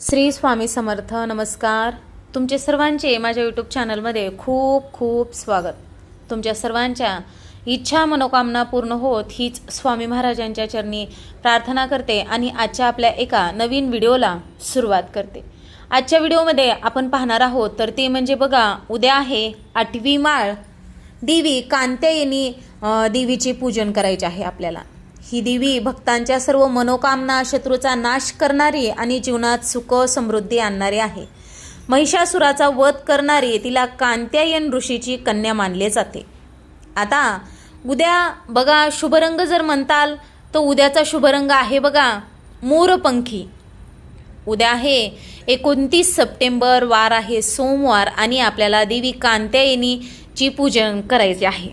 श्री स्वामी समर्थ नमस्कार. तुमचे सर्वांचे माझ्या यूट्यूब चॅनलमध्ये खूप खूप स्वागत. तुमच्या सर्वांच्या इच्छा मनोकामना पूर्ण होत हीच स्वामी महाराजांच्या चरणी प्रार्थना करते आणि आजच्या आपल्या एका नवीन व्हिडिओला सुरुवात करते. आजच्या व्हिडिओमध्ये आपण पाहणार आहोत तर ते म्हणजे बघा उद्या आहे आठवी माळ. देवी कांत्यायनी अ, देवीचे पूजन करायचे आहे आपल्याला. ही देवी भक्तांच्या सर्व मनोकामना शत्रूचा नाश करणारी आणि जीवनात सुख समृद्धी आणणारी आहे. महिषासुराचा वध करणारी तिला कांत्यायन ऋषीची कन्या मानले जाते. आता उद्या बघा शुभरंग जर म्हणताल तर उद्याचा शुभरंग आहे बघा मोरपंखी. उद्या आहे एकोणतीस सप्टेंबर वार आहे सोमवार आणि आपल्याला देवी कांत्यायनीची पूजन करायचे आहे.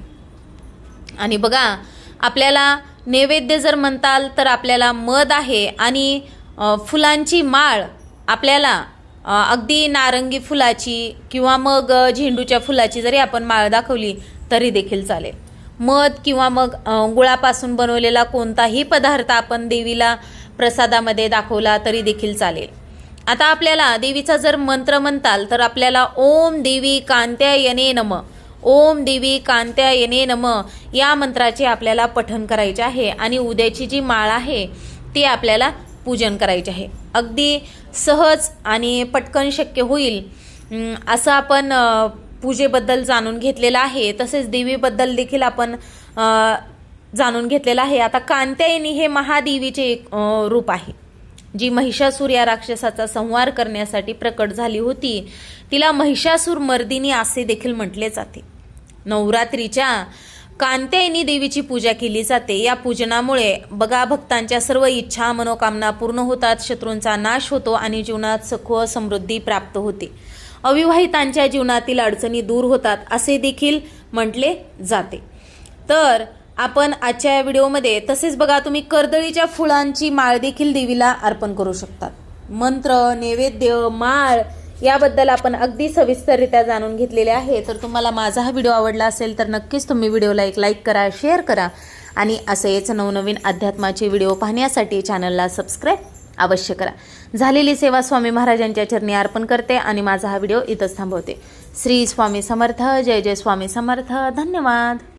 आणि बघा आपल्याला नैवेद्य जर म्हणताल तर आपल्याला मध आहे आणि फुलांची माळ आपल्याला अगदी नारंगी फुलाची किंवा मग झेंडूच्या फुलाची जरी आपण माळ दाखवली तरी देखील चालेल. मध किंवा मग गुळापासून बनवलेला कोणताही पदार्थ आपण देवीला प्रसादामध्ये दाखवला तरी देखील चालेल. आता आपल्याला देवीचा जर मंत्र म्हणताल तर आपल्याला ओम देवी कांत्यायने नम. ओम देवी कांत्यायने नम या मंत्राचे आपल्याला पठन करायचे आहे आणि उद्याची जी माळ आहे ती आपल्याला पूजन करायचे आहे. अगदी सहज आणि पटकन शक्य होईल असं आपण पूजेबद्दल जाणून घेतलेलं आहे. तसेच देवीबद्दल देखील आपण जाणून घेतलेलं आहे. आता कांत्यायनी हे महादेवीचे एक रूप आहे जी महिषासूर या राक्षसाचा संहार करण्यासाठी प्रकट झाली होती. तिला महिषासूर मर्दिनी असे देखील म्हटले जाते. नवरात्रीच्या कांत्यायनी देवीची पूजा केली जाते. या पूजनामुळे बघा भक्तांच्या सर्व इच्छा मनोकामना पूर्ण होतात शत्रूंचा नाश होतो आणि जीवनात सुख समृद्धी प्राप्त होते. अविवाहितांच्या जीवनातील अडचणी दूर होतात असे देखील म्हटले जाते. तर आपण आजच्या या व्हिडिओमध्ये तसेच बघा तुम्ही कर्दळीच्या फुलांची माळ देखील देवीला अर्पण करू शकतात. मंत्र नैवेद्य माळ याबद्दल आपण अगदी सविस्तररित्या जाणून घेतलेले आहे. तर तुम्हाला माझा हा व्हिडिओ आवडला असेल तर नक्कीच तुम्ही व्हिडिओला एक लाईक करा शेअर करा. आणि असेच नवनवीन अध्यात्माचे व्हिडिओ पाहण्यासाठी चॅनलला सबस्क्राईब अवश्य करा. झालेली सेवा स्वामी महाराजांच्या चरणी अर्पण करते आणि माझा हा व्हिडिओ इथंच थांबवते. श्री स्वामी समर्थ जय जय स्वामी समर्थ. धन्यवाद.